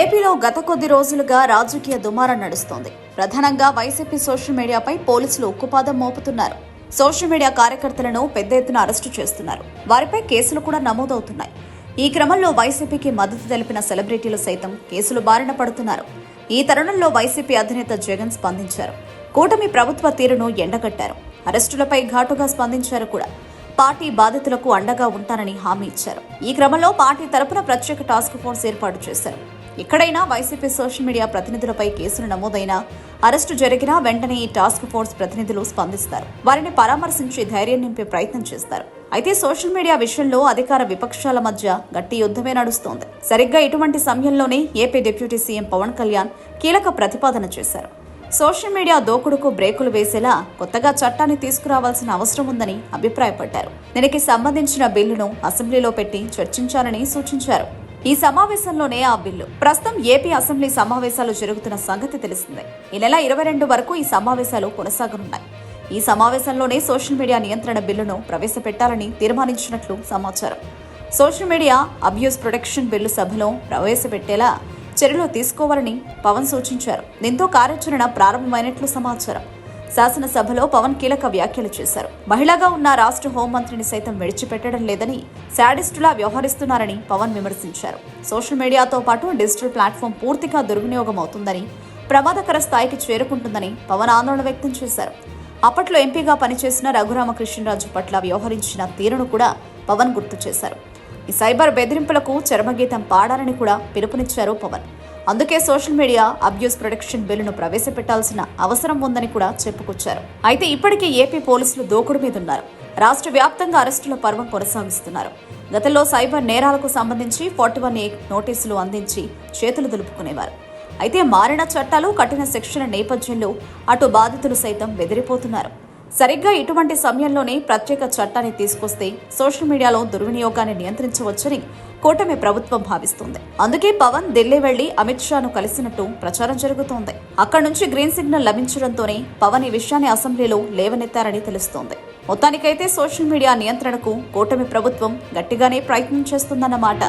ఏపీలో గత కొద్ది రోజులుగా రాజకీయ దుమారం నడుస్తోంది. ప్రధానంగా వైసీపీ సోషల్ మీడియాపై పోలీసులు ఉక్కుపాదం మోపుతున్నారు. సోషల్ మీడియా కార్యకర్తలను పెద్ద ఎత్తున అరెస్టు చేస్తున్నారు. వారిపై కేసులు కూడా నమోదవుతున్నాయి. ఈ క్రమంలో వైసీపీకి మద్దతు తెలిపిన సెలబ్రిటీలు సైతం కేసులు బారిన పడుతున్నారు. ఈ తరుణంలో వైసీపీ అధినేత జగన్ స్పందించారు. కూటమి ప్రభుత్వ తీరును ఎండగట్టారు. అరెస్టులపై ఘాటుగా స్పందించారు కూడా. పార్టీ బాధితులకు అండగా ఉంటానని హామీ ఇచ్చారు. ఈ క్రమంలో పార్టీ తరపున ప్రత్యేక టాస్క్ ఫోర్స్ ఏర్పాటు చేశారు. ఎక్కడైనా వైసీపీ సోషల్ మీడియా ప్రతినిధులపై కేసులు నమోదైనా అరెస్టు జరిగినా వెంటనే ఈ టాస్క్ ఫోర్స్ ప్రతినిధులు స్పందిస్తారు. వారిని పరామర్శించి ధైర్యం నింపే ప్రయత్నం చేస్తారు. అయితే సోషల్ మీడియా విషయంలో అధికార విపక్షాల మధ్య గట్టి యుద్ధమే నడుస్తోంది. సరిగ్గా ఇటువంటి సమయంలోనే AP deputy CM Pawan Kalyan కీలక ప్రతిపాదన చేశారు. సోషల్ మీడియా దోకుడుకు బ్రేకులు వేసేలా కొత్తగా చట్టాన్ని తీసుకురావాల్సిన అవసరం ఉందని అభిప్రాయపడ్డారు. దీనికి సంబంధించిన బిల్లును అసెంబ్లీలో పెట్టి చర్చించాలని సూచించారు. ఈ సమావేశంలోనే ఆ బిల్లు. ప్రస్తుతం ఏపీ అసెంబ్లీ సమావేశాలు జరుగుతున్న సంగతి తెలిసిందే. ఈ నెల ఇరవై రెండు వరకు ఈ సమావేశాలు కొనసాగనున్నాయి. ఈ సమావేశంలోనే సోషల్ మీడియా నియంత్రణ బిల్లును ప్రవేశపెట్టాలని తీర్మానించినట్లు సమాచారం. Social media abuse protection bill సభలో ప్రవేశపెట్టేలా చర్యలు తీసుకోవాలని పవన్ సూచించారు. దీంతో కార్యాచరణ ప్రారంభమైనట్లు సమాచారం. శాసనసభలో పవన్ కీలక వ్యాఖ్యలు చేశారు. మహిళగా ఉన్న రాష్ట్ర హోంమంత్రిని సైతం విడిచిపెట్టడం లేదని శాడిస్టులా వ్యవహరిస్తున్నారని పవన్ విమర్శించారు. సోషల్ మీడియాతో పాటు డిజిటల్ ప్లాట్ఫామ్ పూర్తిగా దుర్వినియోగం అవుతుందని ప్రమాదకర స్థాయికి చేరుకుంటుందని పవన్ ఆందోళన వ్యక్తం చేశారు. అప్పట్లో ఎంపీగా పనిచేసిన రఘురామకృష్ణరాజు పట్ల వ్యవహరించిన తీరును కూడా పవన్ గుర్తు చేశారు. ఈ సైబర్ బెదిరింపులకు చర్మగీతం పాడాలని కూడా పిలుపునిచ్చారు పవన్. అందుకే సోషల్ మీడియా అబ్యూస్ ప్రొటెక్షన్ బిల్లును ప్రవేశపెట్టాల్సిన అవసరం ఉందని కూడా చెప్పుకొచ్చారు. అయితే ఇప్పటికే ఏపీ పోలీసులు దోకుడు మీద ఉన్నారు రాష్ట్ర వ్యాప్తంగా అరెస్టుల పర్వం కొనసాగిస్తున్నారు. గతంలో సైబర్ నేరాలకు సంబంధించి ఫార్టీ వన్ ఏ నోటీసులు అందించి చేతులు దులుపుకునేవారు. అయితే మారిన చట్టాలు కఠిన శిక్షణ నేపథ్యంలో అటు బాధితులు సైతం బెదిరిపోతున్నారు. సరిగ్గా ఇటువంటి సమయంలోనే ప్రత్యేక చట్టాన్ని తీసుకొస్తే సోషల్ మీడియాలో దుర్వినియోగాన్ని నియంత్రించవచ్చని కూటమి ప్రభుత్వం భావిస్తుంది. అందుకే పవన్ ఢిల్లీ వెళ్ళి అమిత్ షాను కలిసినట్టు ప్రచారం జరుగుతోంది. అక్కడి నుంచి గ్రీన్ సిగ్నల్ లభించడంతోనే పవన్ ఈ విషయాన్ని అసెంబ్లీలో లేవనెత్తారని తెలుస్తోంది. మొత్తానికైతే సోషల్ మీడియా నియంత్రణకు కూటమి ప్రభుత్వం గట్టిగానే ప్రయత్నం చేస్తుందన్నమాట.